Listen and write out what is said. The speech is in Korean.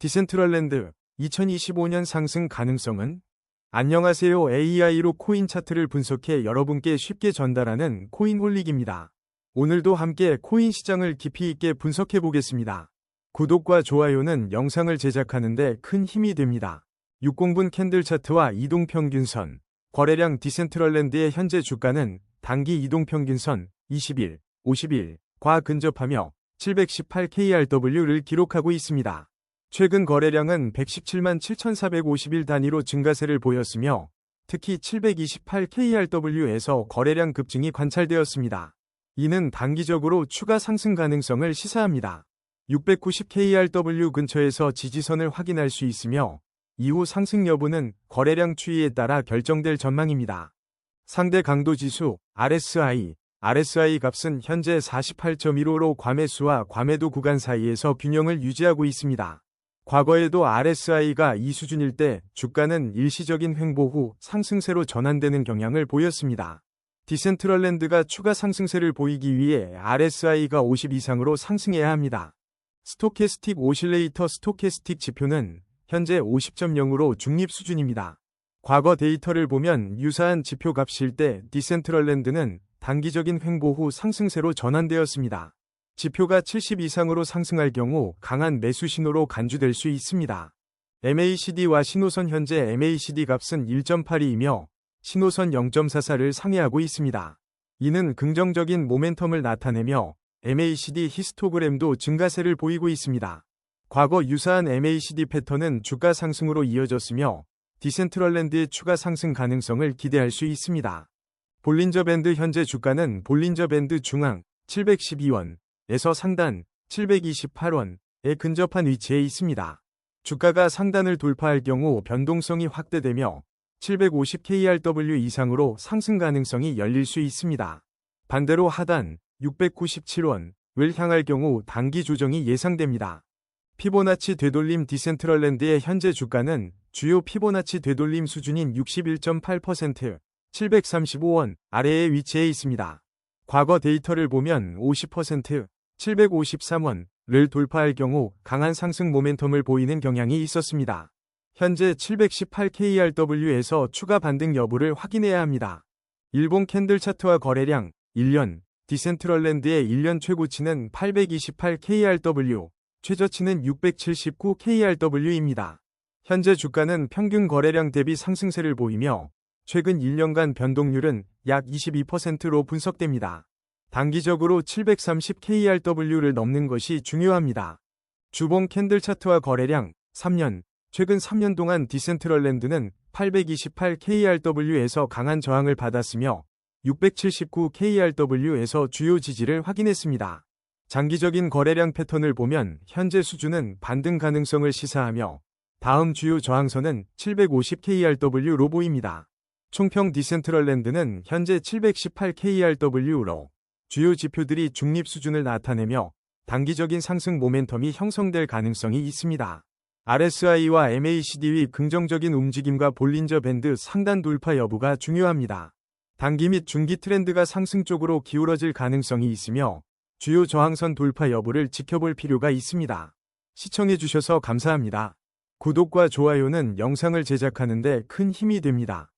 디센트럴랜드 2025년 상승 가능성은? 안녕하세요. AI로 코인 차트를 분석해 여러분께 쉽게 전달하는 코인홀릭입니다. 오늘도 함께 코인 시장을 깊이 있게 분석해 보겠습니다. 구독과 좋아요는 영상을 제작하는데 큰 힘이 됩니다. 60분 캔들 차트와 이동평균선, 거래량 디센트럴랜드의 현재 주가는 단기 이동평균선 20일, 50일, 과 근접하며 718KRW를 기록하고 있습니다. 최근 거래량은 117만 7,451 단위로 증가세를 보였으며 특히 728KRW에서 거래량 급증이 관찰되었습니다. 이는 단기적으로 추가 상승 가능성을 시사합니다. 690KRW 근처에서 지지선을 확인할 수 있으며 이후 상승 여부는 거래량 추이에 따라 결정될 전망입니다. 상대 강도 지수 RSI RSI 값은 현재 48.15로 과매수와 과매도 구간 사이에서 균형을 유지하고 있습니다. 과거에도 RSI가 이 수준일 때 주가는 일시적인 횡보 후 상승세로 전환되는 경향을 보였습니다. 디센트럴랜드가 추가 상승세를 보이기 위해 RSI가 50 이상으로 상승해야 합니다. 스토캐스틱 오실레이터 스토캐스틱 지표는 현재 50.0으로 중립 수준입니다. 과거 데이터를 보면 유사한 지표 값일 때 디센트럴랜드는 단기적인 횡보 후 상승세로 전환되었습니다. 지표가 70 이상으로 상승할 경우 강한 매수 신호로 간주될 수 있습니다. MACD와 신호선 현재 MACD 값은 1.82이며 신호선 0.44를 상회하고 있습니다. 이는 긍정적인 모멘텀을 나타내며 MACD 히스토그램도 증가세를 보이고 있습니다. 과거 유사한 MACD 패턴은 주가 상승으로 이어졌으며 디센트럴랜드의 추가 상승 가능성을 기대할 수 있습니다. 볼린저 밴드 현재 주가는 볼린저 밴드 중앙 712원, 에서 상단 728원에 근접한 위치에 있습니다. 주가가 상단을 돌파할 경우 변동성이 확대되며 750KRW 이상으로 상승 가능성이 열릴 수 있습니다. 반대로 하단 697원을 향할 경우 단기 조정이 예상됩니다. 피보나치 되돌림 디센트럴랜드의 현재 주가는 주요 피보나치 되돌림 수준인 61.8% 735원 아래에 위치해 있습니다. 과거 데이터를 보면 50% 753원을 돌파할 경우 강한 상승 모멘텀을 보이는 경향이 있었습니다. 현재 718KRW에서 추가 반등 여부를 확인해야 합니다. 일본 캔들 차트와 거래량 1년 디센트럴랜드의 1년 최고치는 828KRW, 최저치는 679KRW입니다. 현재 주가는 평균 거래량 대비 상승세를 보이며 최근 1년간 변동률은 약 22%로 분석됩니다. 단기적으로 730KRW를 넘는 것이 중요합니다. 주봉 캔들 차트와 거래량 3년 최근 3년 동안 디센트럴랜드는 828KRW에서 강한 저항을 받았으며 679KRW에서 주요 지지를 확인했습니다. 장기적인 거래량 패턴을 보면 현재 수준은 반등 가능성을 시사하며 다음 주요 저항선은 750KRW로 보입니다. 총평 디센트럴랜드는 현재 718KRW로 주요 지표들이 중립 수준을 나타내며 단기적인 상승 모멘텀이 형성될 가능성이 있습니다. RSI와 MACD의 긍정적인 움직임과 볼린저 밴드 상단 돌파 여부가 중요합니다. 단기 및 중기 트렌드가 상승 쪽으로 기울어질 가능성이 있으며 주요 저항선 돌파 여부를 지켜볼 필요가 있습니다. 시청해주셔서 감사합니다. 구독과 좋아요는 영상을 제작하는 데 큰 힘이 됩니다.